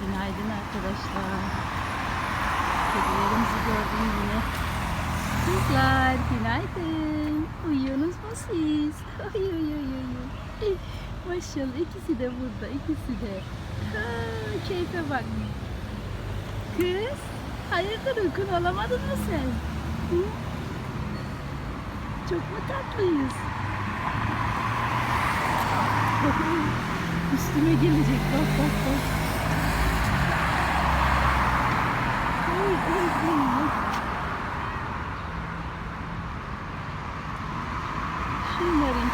Günaydın arkadaşlar. Kedilerimizi gördüm yine. Çocuklar günaydın. Uyuyorsunuz mu siz? Ay ay ay ay. Maşallah ikisi de burada ikisi de. Ha, keyfe bak. Kız hayırdır uykun alamadın mı sen? Hı? Çok mu tatlıyız? Üstüme gelecek bak bak bak. Şunların.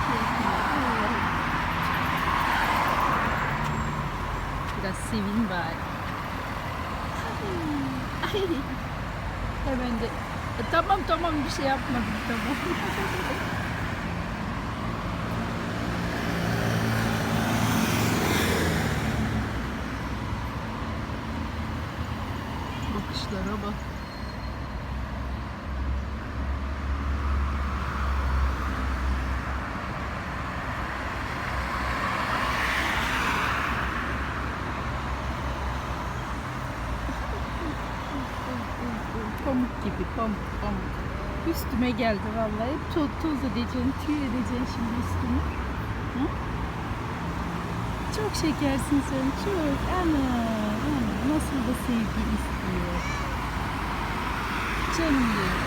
Biraz sevin bari. Ay. Hemen de E, tamam tamam bir şey yapmadım tamam. Bakışlara bak. Pamuk gibi pamuk pamuk. Üstüme geldi vallahi. Hep toz, toz edeceksin, tüy edeceksin şimdi üstüme. Hı? Çok şekersin sen çok. Ana, ana nasıl da sevgi istiyor. Canım benim.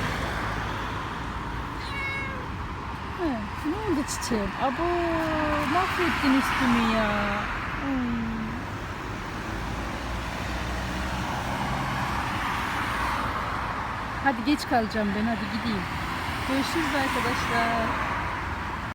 Ha, ne oldu çiçeğim? Abo mahvettin üstümü ya. Ay. Hadi geç kalacağım ben hadi gideyim. Görüşürüz arkadaşlar.